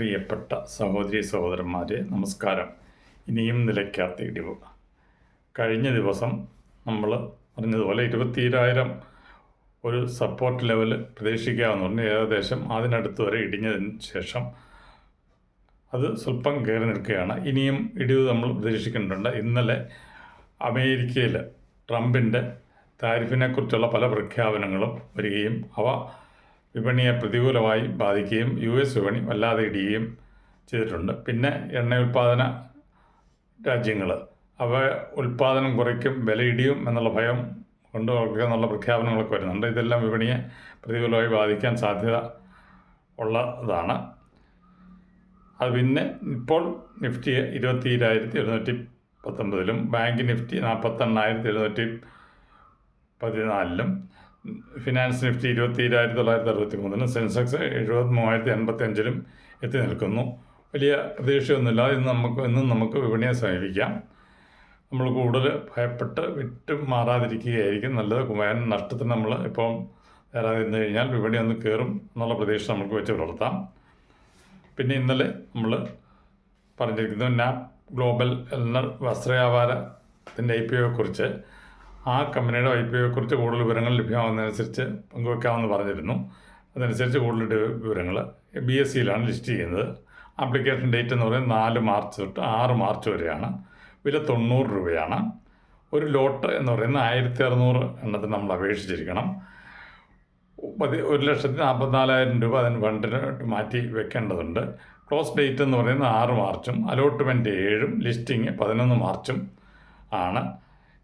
പ്രിയപ്പെട്ട സഹോദരി സഹോദരന്മാരെ നമസ്കാരം. ഇനിയും നിലയ്ക്കാത്ത ഇടിവ്. കഴിഞ്ഞ ദിവസം നമ്മൾ പറഞ്ഞതുപോലെ ഇരുപത്തിരായിരം ഒരു സപ്പോർട്ട് ലെവൽ പ്രതീക്ഷിക്കാമെന്ന് പറഞ്ഞു ഏകദേശം അതിനടുത്ത് വരെ ഇടിഞ്ഞതിന് ശേഷം അത് സ്വല്പം കയറി നിൽക്കുകയാണ്. ഇനിയും ഇടിവ് നമ്മൾ പ്രതീക്ഷിക്കുന്നുണ്ട് ഇന്നലെ അമേരിക്കയിൽ ട്രംപിന്റെ താരിഫിനെക്കുറിച്ചുള്ള പല പ്രഖ്യാപനങ്ങളും വരികയും അവ വിപണിയെ പ്രതികൂലമായി ബാധിക്കുകയും യു എസ് വിപണി വല്ലാതെ ഇടിയുകയും ചെയ്തിട്ടുണ്ട്. പിന്നെ എണ്ണ ഉൽപ്പാദന രാജ്യങ്ങൾ അവ ഉൽപ്പാദനം കുറയ്ക്കും വില ഇടിയും എന്നുള്ള ഭയം കൊണ്ട് എന്നുള്ള പ്രഖ്യാപനങ്ങളൊക്കെ വരുന്നുണ്ട്. ഇതെല്ലാം വിപണിയെ പ്രതികൂലമായി ബാധിക്കാൻ സാധ്യത ഉള്ളതാണ്. അത് പിന്നെ ഇപ്പോൾ നിഫ്റ്റി ഇരുപത്തി ഏഴായിരത്തി എഴുന്നൂറ്റി പത്തൊമ്പതിലും ബാങ്ക് നിഫ്റ്റി നാൽപ്പത്തെണ്ണായിരത്തി എഴുന്നൂറ്റി പതിനാലിലും ഫിനാൻസ് നിഫ്റ്റി ഇരുപത്തി ഏഴായിരത്തി തൊള്ളായിരത്തി അറുപത്തി മൂന്നിലും സെൻസെക്സ് എഴുപത്തി മൂവായിരത്തി എൺപത്തി അഞ്ചിലും എത്തി നിൽക്കുന്നു. വലിയ പ്രതീക്ഷയൊന്നുമില്ല. ഇന്ന് നമുക്ക് ഇന്നും നമുക്ക് വിപണിയെ സമീപിക്കാം നമ്മൾ കൂടുതൽ ഭയപ്പെട്ട് വിട്ട് മാറാതിരിക്കുകയായിരിക്കും നല്ലത് കുമാരൻ നഷ്ടത്തിന് നമ്മൾ ഇപ്പം തരാതിരുന്നു കഴിഞ്ഞാൽ വിപണി ഒന്ന് കയറും എന്നുള്ള പ്രതീക്ഷ നമുക്ക് വെച്ച് പുലർത്താം. പിന്നെ ഇന്നലെ നമ്മൾ പറഞ്ഞിരിക്കുന്നത് നാപ് ഗ്ലോബൽ എന്ന വസ്ത്രവ്യാപാരത്തിന്റെ ഐ പി ഒയെക്കുറിച്ച് ആ കമ്പനിയുടെ ഒയെക്കുറിച്ച് കൂടുതൽ വിവരങ്ങൾ ലഭ്യമാകുന്നതനുസരിച്ച് പങ്കുവെക്കാമെന്ന് പറഞ്ഞിരുന്നു. അതനുസരിച്ച് കൂടുതൽ വിവരങ്ങൾ ബി എസ് സിയിലാണ് ലിസ്റ്റ് ചെയ്യുന്നത്. ആപ്ലിക്കേഷൻ ഡേറ്റ് എന്ന് പറയുന്നത് നാല് മാർച്ച് തൊട്ട് ആറ് മാർച്ച് വരെയാണ്. വില തൊണ്ണൂറ് രൂപയാണ്. ഒരു ലോട്ട് എന്ന് പറയുന്നത് ആയിരത്തി അറുന്നൂറ് എണ്ണത്തിന് നമ്മൾ അപേക്ഷിച്ചിരിക്കണം. പതി ഒരു ലക്ഷത്തി നാൽപ്പത്തിനാലായിരം രൂപ അതിന് ഫണ്ടിന് മാറ്റി വെക്കേണ്ടതുണ്ട്. ക്ലോസ് ഡേറ്റ് എന്ന് പറയുന്നത് ആറ് മാർച്ചും അലോട്ട്മെന്റ് ഏഴും ലിസ്റ്റിംഗ് പതിനൊന്ന് മാർച്ചും ആണ്.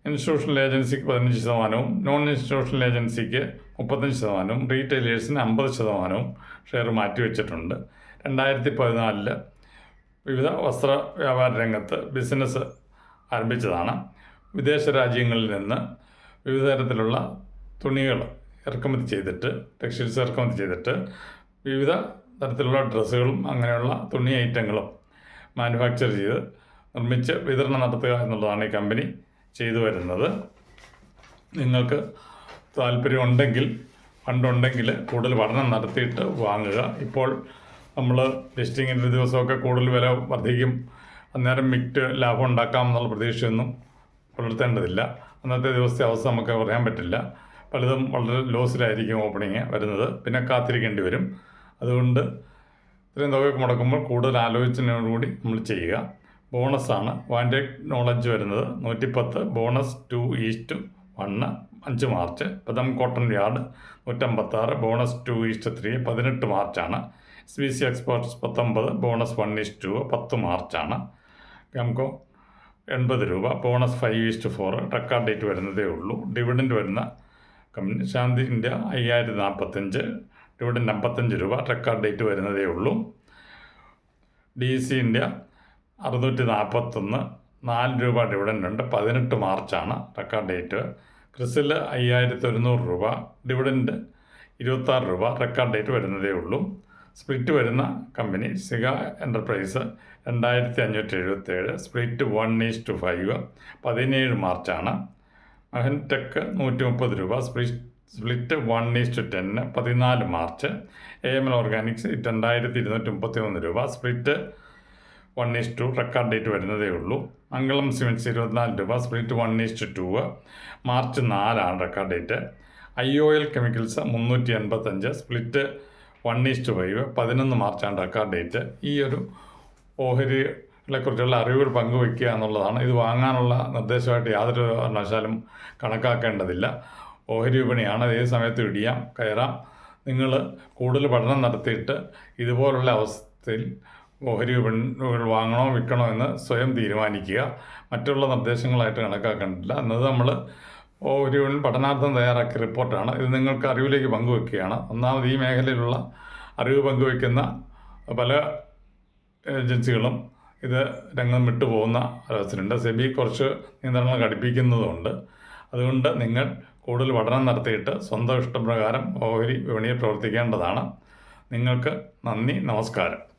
ഇൻസ്റ്റിറ്റ്യൂഷണൽ ഏജൻസിക്ക് പതിനഞ്ച് ശതമാനവും നോൺ ഇൻസ്റ്റിറ്റ്യൂഷണൽ ഏജൻസിക്ക് മുപ്പത്തഞ്ച് ശതമാനവും റീറ്റെയിലേഴ്സിന് അമ്പത് ശതമാനവും ഷെയർ മാറ്റിവെച്ചിട്ടുണ്ട് രണ്ടായിരത്തി പതിനാലിൽ വിവിധ വസ്ത്ര വ്യാപാര രംഗത്ത് ബിസിനസ് ആരംഭിച്ചതാണ്. വിദേശ രാജ്യങ്ങളിൽ നിന്ന് വിവിധ തരത്തിലുള്ള തുണികൾ ഇറക്കുമതി ചെയ്തിട്ട് ടെക്സ്റ്റൈൽസ് ഇറക്കുമതി ചെയ്തിട്ട് വിവിധ തരത്തിലുള്ള ഡ്രസ്സുകളും അങ്ങനെയുള്ള തുണി ഐറ്റങ്ങളും മാനുഫാക്ചർ ചെയ്ത് നിർമ്മിച്ച് വിതരണം നടത്തുക എന്നുള്ളതാണ് ഈ കമ്പനി. ചെയ്തു വരുന്നത്. നിങ്ങൾക്ക് താല്പര്യമുണ്ടെങ്കിൽ ഫണ്ടുണ്ടെങ്കിൽ കൂടുതൽ പഠനം നടത്തിയിട്ട് വാങ്ങുക. ഇപ്പോൾ നമ്മൾ ലിസ്റ്റിങ്ങിന്റെ ദിവസമൊക്കെ കൂടുതൽ വില വർദ്ധിക്കും. അന്നേരം മിക്റ്റ് ലാഭം ഉണ്ടാക്കാം എന്നുള്ള പ്രതീക്ഷയൊന്നും പുലർത്തേണ്ടതില്ല. അന്നത്തെ ദിവസത്തെ അവസ്ഥ നമുക്ക് പറയാൻ പറ്റില്ല. പലതും വളരെ ലോസിലായിരിക്കും ഓപ്പണിങ് വരുന്നത്. പിന്നെ കാത്തിരിക്കേണ്ടി വരും. അതുകൊണ്ട് ഇത്രയും തുകയൊക്കെ മുടക്കുമ്പോൾ കൂടുതൽ ആലോചനയോടുകൂടി നമ്മൾ ചെയ്യുക. ബോണസാണ്. വാൻഡേഡ് നോളജ് വരുന്നത്. നൂറ്റിപ്പത്ത് bonus two is to one അഞ്ച് March. Padam cotton yard നൂറ്റമ്പത്താറ് bonus two is to three പതിനെട്ട് മാർച്ചാണ്. എസ് ബി സി എക്സ്പോർട്സ് പത്തൊമ്പത് bonus one is to two പത്ത് മാർച്ചാണ്. ഗംകോ എൺപത് രൂപ bonus five is to four record date വരുന്നതേ ഉള്ളൂ. ഡിവിഡന്റ് വരുന്ന കമ്പനി ശാന്തി ഇന്ത്യ അയ്യായിരത്തി നാൽപ്പത്തഞ്ച് ഡിവിഡൻഡ് അമ്പത്തഞ്ച് രൂപ റെക്കാർഡ് ഡേറ്റ് വരുന്നതേ ഉള്ളൂ. ഡി സി ഇന്ത്യ അറുന്നൂറ്റി നാൽപ്പത്തൊന്ന് നാല് രൂപ ഡിവിഡന്റ് ഉണ്ട്. പതിനെട്ട് മാർച്ചാണ് റെക്കോർഡ് ഡേറ്റ് ക്രിസിൽ അയ്യായിരത്തി ഒരുന്നൂറ് രൂപ ഡിവിഡന്റ് ഇരുപത്താറ് രൂപ റെക്കോർഡ് ഡേറ്റ് വരുന്നതേ ഉള്ളൂ. സ്പ്ലിറ്റ് വരുന്ന കമ്പനി സിഗ എന്റർപ്രൈസ് രണ്ടായിരത്തി അഞ്ഞൂറ്റി എഴുപത്തേഴ് split one is two five പതിനേഴ് മാർച്ചാണ്. മഹൻ ടെക് നൂറ്റി മുപ്പത് രൂപ split split one is two ten പതിനാല് March. A M L organics രണ്ടായിരത്തി ഇരുന്നൂറ്റി മുപ്പത്തി ഒന്ന് രൂപ split one is two record date വരുന്നതേ ഉള്ളൂ. മംഗളം സിമെന്റ്സ് ഇരുപത്തിനാല് രൂപ split one is to two March നാലാണ് record date I O L chemicals മുന്നൂറ്റി എൺപത്തഞ്ച് സ്പ്ലിറ്റ് വൺ ഈസ്റ്റ് ഫൈവ് പതിനൊന്ന് മാർച്ചാണ് റെക്കോർഡ് ഡേറ്റ് ഈ ഒരു ഓഹരികളെ കുറിച്ചുള്ള അറിവുകൾ പങ്കുവയ്ക്കുക എന്നുള്ളതാണ്. ഇത് വാങ്ങാനുള്ള നിർദ്ദേശമായിട്ട് യാതൊരു കാരണവശാലും കണക്കാക്കേണ്ടതില്ല. ഓഹരി വിപണിയാണ്. ഏത് സമയത്തും ഇടിയാം കയറാം. നിങ്ങൾ കൂടുതൽ പഠനം നടത്തിയിട്ട് ഇതുപോലുള്ള അവസ്ഥയിൽ ഓഹരി വിപണികൾ വാങ്ങണോ വിൽക്കണോ എന്ന് സ്വയം തീരുമാനിക്കുക. മറ്റുള്ള നിർദ്ദേശങ്ങളായിട്ട് കണക്കാക്കേണ്ടില്ല. എന്നത് നമ്മൾ ഓഹരി വിപണി പഠനാർത്ഥം തയ്യാറാക്കിയ റിപ്പോർട്ടാണ്. ഇത് നിങ്ങൾക്ക് അറിവിലേക്ക് പങ്കുവെക്കുകയാണ്. ഒന്നാമത് ഈ മേഖലയിലുള്ള അറിവ് പങ്കുവെക്കുന്ന പല ഏജൻസികളും ഇത് രംഗം വിട്ടു പോകുന്ന അവസരമുണ്ട്. സെബി കുറച്ച് നിയന്ത്രണങ്ങൾ ഘടിപ്പിക്കുന്നതുകൊണ്ട് അതുകൊണ്ട് നിങ്ങൾ കൂടുതൽ പഠനം നടത്തിയിട്ട് സ്വന്തം ഇഷ്ടപ്രകാരം ഓഹരി വിപണിയിൽ പ്രവർത്തിക്കേണ്ടതാണ്. നിങ്ങൾക്ക് നന്ദി നമസ്കാരം.